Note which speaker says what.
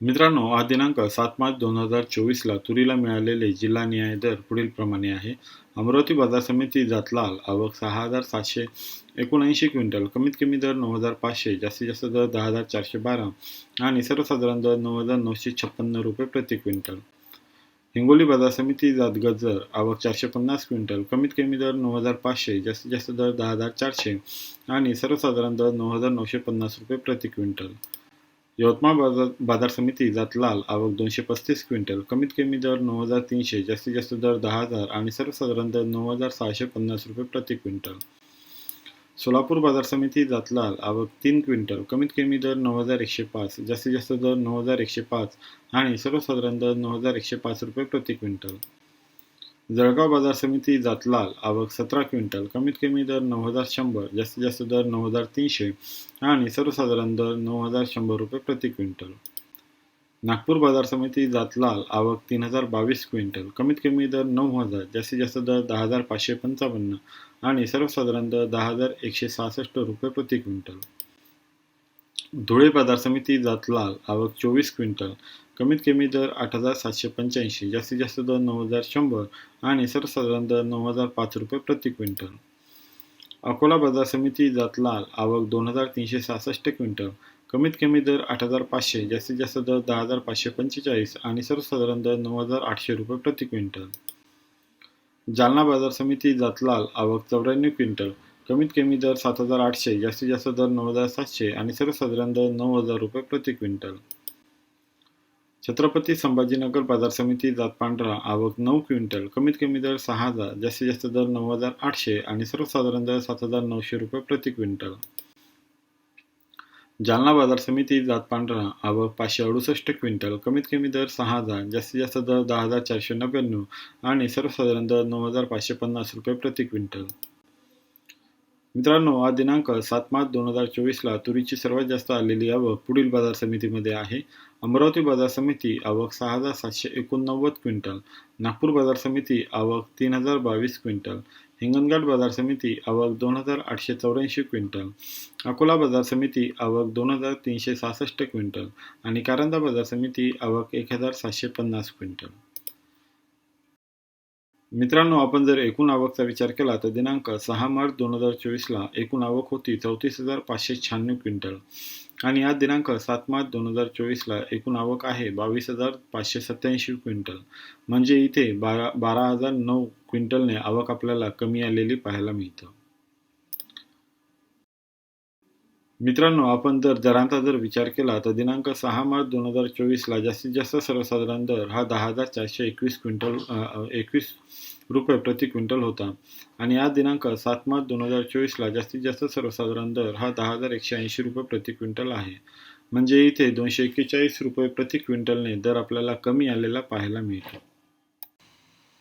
Speaker 1: मित्रांनो आज दिनांक सात मार्च दोन हजार चोवीसला तुरीला मिळालेले जिल्हा न्याय दर पुढीलप्रमाणे आहे. अमरावती बाजार समिती जातलाल आवक सहा हजार सातशे एकोणऐंशी क्विंटल. कमीत कमी दर नऊ हजार पाचशे जास्तीत जास्त दर दहा हजार चारशे बारा आणि सर्वसाधारण दर नऊ हजार नऊशे छप्पन्न रुपये प्रति क्विंटल. हिंगोली बाजार समिती जात गजर आवक चारशे पन्नास क्विंटल. कमीत कमी दर नऊ हजार पाचशे जास्तीत जास्त दर दहा हजार चारशे आणि सर्वसाधारण दर नऊ हजार नऊशे पन्नास रुपये प्रति क्विंटल. यवतमाळ बाजार बाजार समिती जात लाल आवक दोनशे पस्तीस क्विंटल. कमीत कमी दर नऊ हजार तीनशे जास्तीत जास्त दर दहा हजार आणि सर्वसाधारण दर नऊ हजार सहाशे पन्नास रुपये प्रति क्विंटल. सोलापूर बाजार समिती जातलाल आवक तीन क्विंटल. कमीत कमी दर नऊ हजार एकशे पाच जास्तीत जास्त दर नऊ हजार एकशे पाच आणि सर्वसाधारण दर नऊ हजार एकशे पाच रुपये प्रति क्विंटल. जळगाव बाजार समिती जातलाल आवक सतरा क्विंटल कमीत कमी दर नऊ हजार शंभर जास्तीत जास्त दर नऊ हजार तीनशे आणि सर्वसाधारण दर नऊ हजार शंभर रुपये प्रति क्विंटल. नागपूर बाजार समिती जातलाल आवक तीन हजार बावीस क्विंटल कमीत कमी दर नऊ हजार जास्तीत जास्त दर दहा हजार पाचशे पंचावन्न आणि सर्वसाधारण दर दहा हजार एकशे सहासष्ट रुपये प्रति क्विंटल. धुळे बाजार समिती जातलाल आवक चोवीस क्विंटल. कमीत कमी दर आठ हजार सातशे पंच्याऐंशी जास्तीत जास्त दर नऊ हजार शंभर आणि सर्वसाधारण दर नऊ हजार पाच रुपये प्रति क्विंटल. अकोला बाजार समिती जातलाल आवक दोन हजार तीनशे सहासष्ट क्विंटल. कमीत कमी दर आठ हजार पाचशे जास्तीत जास्त दर दहा हजार पाचशे पंचेचाळीस आणि सर्वसाधारण दर नऊ हजार आठशे रुपये प्रति क्विंटल. जालना बाजार समिती जातलाल आवक चौऱ्याण्णव क्विंटल. कमीत कमी दर सात हजार आठशे जास्तीत जास्त दर नऊ हजार सातशे आणि सर्वसाधारण दर नऊ हजार रुपये प्रति क्विंटल. छत्रपती संभाजीनगर बाजार समिती जात पांढरा आवक नऊ क्विंटल कमीत कमी दर सहा हजार जास्तीत जास्त दर नऊ हजार आठशे आणि सर्वसाधारण दर सात हजार नऊशे रुपये प्रति क्विंटल. जालना बाजार समिती जात पांढरा आवक पाचशे अडुसष्ट क्विंटल कमीत कमी दर सहा हजार जास्तीत जास्त दर दहा हजार चारशे नव्याण्णव आणि सर्वसाधारण दर नऊ हजार पाचशे पन्नास रुपये प्रति क्विंटल. मित्रांनो आज दिनांक सात मार्च दोन हजार चोवीसला तुरीची सर्वात जास्त आलेली आवक पुढील बाजार समितीमध्ये आहे. अमरावती बाजार समिती आवक सहा हजार सातशे एकोणनव्वद क्विंटल. नागपूर बाजार समिती आवक तीन हजार बावीस क्विंटल. हिंगणघाट बाजार समिती आवक दोन हजार आठशे चौऱ्याऐंशी क्विंटल. अकोला बाजार समिती आवक दोन हजार तीनशे सहासष्ट क्विंटल. आणि कारंजा बाजार समिती आवक एक हजार सातशे पन्नास क्विंटल. मित्रांनो आपण जर एकूण आवकचा विचार केला तर दिनांक सहा मार्च दोन हजार चोवीसला एकूण आवक होती चौतीस हजार पाचशे शहाण्णव क्विंटल. आणि आज दिनांक सात मार्च दोन हजार चोवीसला एकूण आवक आहे बावीस हजार पाचशे सत्याऐंशी क्विंटल. म्हणजे इथे बारा बारा हजार नऊ क्विंटलने आवक आपल्याला कमी आलेली पाहायला मिळतं. मित्रांनो आपण जर दरांचा जर विचार केला तर दिनांक सहा मार्च दोन हजार चोवीसला जास्तीत जास्त सर्वसाधारण दर हा दहा हजार चारशे एकवीस क्विंटल एकवीस रुपये प्रति क्विंटल होता. आणि आज दिनांक सात मार्च दोन हजार चोवीसला जास्तीत जास्त सर्वसाधारण दर हा दहा हजार एकशे ऐंशी रुपये प्रति क्विंटल आहे. म्हणजे इथे दोनशे एक्केचाळीस रुपये प्रति क्विंटलने दर आपल्याला कमी आलेला पाहायला मिळतो.